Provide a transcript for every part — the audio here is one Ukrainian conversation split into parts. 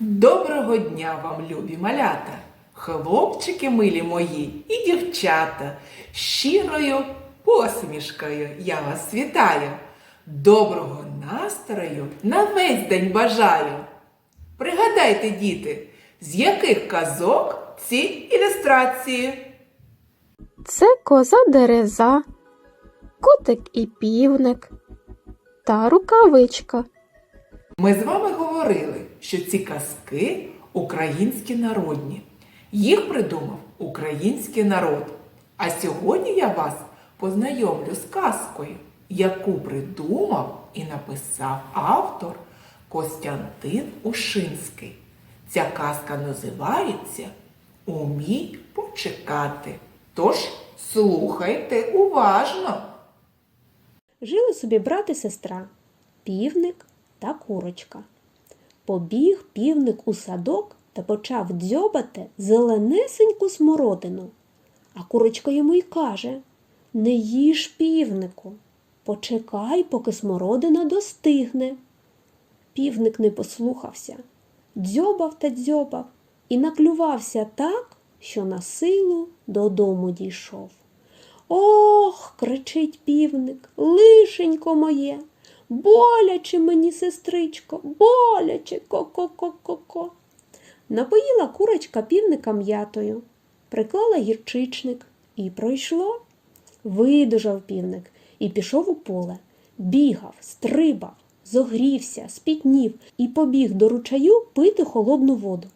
Доброго дня вам, любі малята, хлопчики милі мої і дівчата. Щирою посмішкою я вас вітаю. Доброго настрою на весь день бажаю. Пригадайте, діти, з яких казок ці ілюстрації? Це коза дереза, котик і півник та рукавичка. Ми з вами говорили, що ці казки українські народні. Їх придумав український народ. А сьогодні я вас познайомлю з казкою, яку придумав і написав автор Костянтин Ушинський. Ця казка називається Умій почекати. Тож слухайте уважно. Жили собі брат і сестра, півник та курочка. Побіг півник у садок та почав дзьобати зеленесеньку смородину. А курочка йому й каже Не їж півнику, почекай, поки смородина достигне. Півник не послухався, дзьобав та дзьобав і наклювався так, що на силу додому дійшов. Ох, кричить півник, лишенько моє, боляче мені, сестричко, боляче ко-ко-ко-ко-ко. Напоїла курочка півника м'ятою, приклала гірчичник і пройшло. Видужав півник і пішов у поле, бігав, стрибав, зогрівся, спітнів і побіг до ручаю пити холодну воду.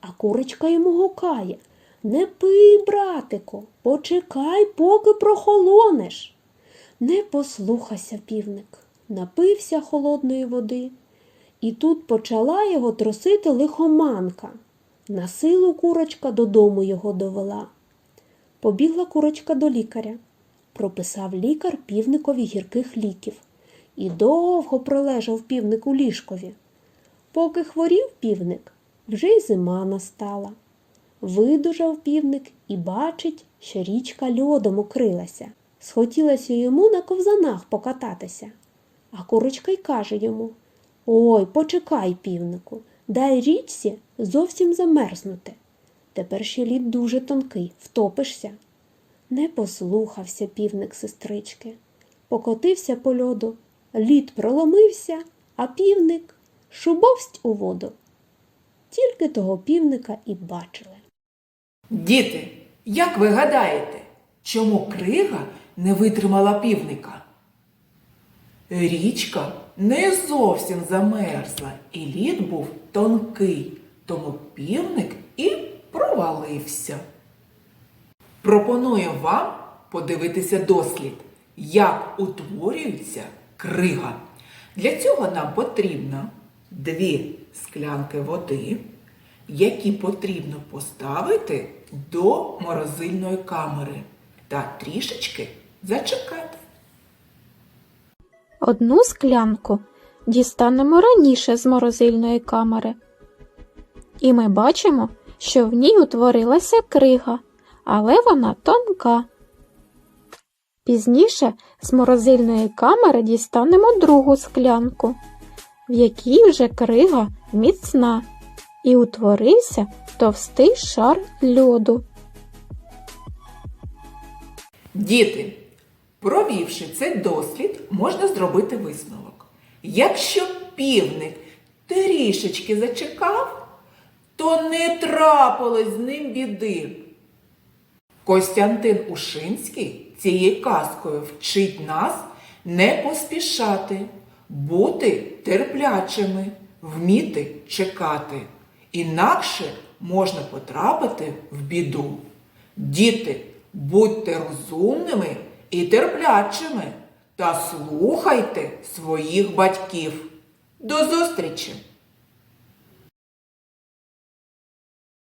А курочка йому гукає Не пий, братику, почекай, поки прохолонеш. Не послухався півник, напився холодної води, і тут почала його трусити лихоманка. На силу курочка додому його довела. Побігла курочка до лікаря. Прописав лікар півникові гірких ліків. І довго пролежав півник у ліжкові. Поки хворів півник, вже й зима настала. Видужав півник і бачить, що річка льодом укрилася. Схотілося йому на ковзанах покататися. А курочка й каже йому Ой, почекай, півнику, дай річці зовсім замерзнути. Тепер ще лід дуже тонкий, втопишся. Не послухався півник сестрички. Покотився по льоду, лід проломився, а півник шубовсть у воду. Тільки того півника і бачили. Діти, як ви гадаєте, чому крига не витримала півника? Річка не зовсім замерзла, і лід був тонкий, тому півник і провалився. Пропоную вам подивитися дослід, як утворюється крига. Для цього нам потрібно дві склянки води, які потрібно поставити до морозильної камери та трішечки зачекати. Одну склянку дістанемо раніше з морозильної камери. І ми бачимо, що в ній утворилася крига, але вона тонка. Пізніше з морозильної камери дістанемо другу склянку, в якій вже крига міцна, і утворився товстий шар льоду. Діти, провівши цей дослід, можна зробити висновок. Якщо півник трішечки зачекав, то не трапилось з ним біди. Костянтин Ушинський цією казкою вчить нас не поспішати, бути терплячими, вміти чекати. Інакше можна потрапити в біду. Діти, будьте розумними і терплячими та слухайте своїх батьків. До зустрічі!